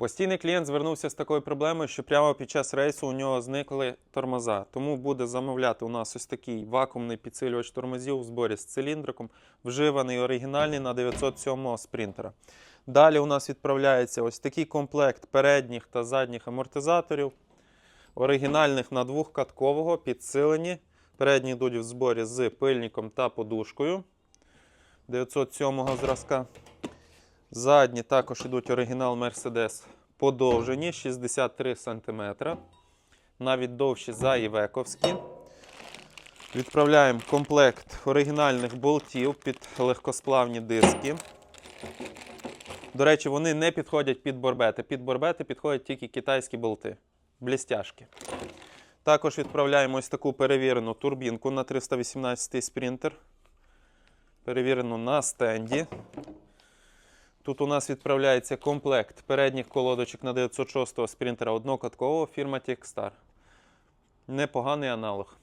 Постійний клієнт звернувся з такою проблемою, що прямо під час рейсу у нього зникли тормоза. Тому буде замовляти у нас ось такий вакуумний підсилювач тормозів в зборі з циліндриком, вживаний оригінальний на 907 спринтера. Далі у нас відправляється ось такий комплект передніх та задніх амортизаторів, оригінальних на двохкаткового, підсилені. Передні йдуть в зборі з пильником та подушкою 907 зразка. Задні також йдуть оригінал Mercedes подовжені 63 см. Навіть довші за Івековські. Відправляємо комплект оригінальних болтів під легкосплавні диски. До речі, вони не підходять під борбети. Під борбети підходять тільки китайські болти. Блістяшки. Також відправляємо ось таку перевірену турбінку на 318 спринтер. Перевірену на стенді. Тут у нас відправляється комплект передніх колодочок на 906 спринтера однокаткового фірма Techstar. Непоганий аналог.